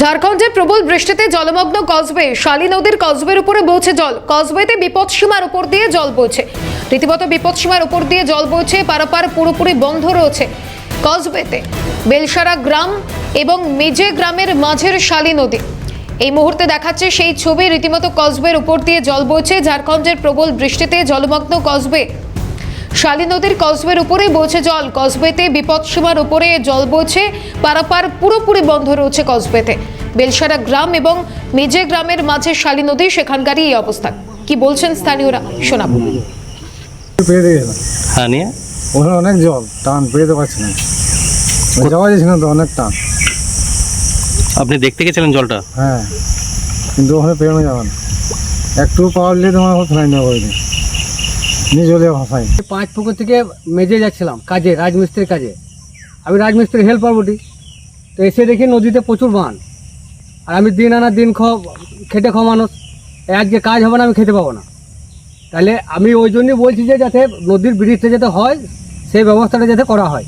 ঝাড়খণ্ডে প্রবল বৃষ্টিতে জলমগ্ন কসবে। শালী নদীর কসবের উপরে বইছে জল। কসবেতে বিপদসীমার উপর দিয়ে জল বইছে। রীতিমতো বিপদসীমার উপর দিয়ে জল বইছে, পারাপার পুরোপুরি বন্ধ রয়েছে কসবেতে। বেলসারা গ্রাম এবং মেজে গ্রামের মাঝের শালী নদী। এই মুহূর্তে দেখাচ্ছে সেই ছবি, রীতিমতো কসবের উপর দিয়ে জল বইছে। ঝাড়খণ্ডের প্রবল বৃষ্টিতে জলমগ্ন কসবে শালী নদীর কসবের উপরেই বইছে জল। কসবেতে বিপদসীমার উপরে জল বইছে। পারাপার পুরোপুরি বন্ধ রয়েছে কসবেতে। বেলসারা গ্রাম এবং মেজে গ্রামের মাঝে শালী নদী সেখানকারই এই অবস্থা। কি বলছেন স্থানীয়রা? শোনাবো। হ্যাঁ নিয়ে? ওখানে অনেক জল টান পেতে পারছি না। যাওয়া যাচ্ছে না তো অনেক টান। আপনি দেখতে গেছিলেন জলটা? হ্যাঁ কিন্তু ওখানে পেরোনো যাবে না। একটু পাওয়ার নিয়ে তোমার ফেলাই নেওয়া পাঁচ পুকুর থেকে মেজে যাচ্ছিলাম, কাজে, রাজমিস্ত্রির কাজে। আমি রাজমিস্ত্রির হেল্প বটি। তো এসে দেখি নদীতে প্রচুর বান। আর আমি দিন আনা দিন খ খেটে খাওয়া মানুষ। যে কাজ হবে না, আমি খেতে পাবো না। তাহলে আমি ওই জন্যই বলছি যে যাতে নদীর ব্রিজটা যাতে হয়, সেই ব্যবস্থাটা যাতে করা হয়।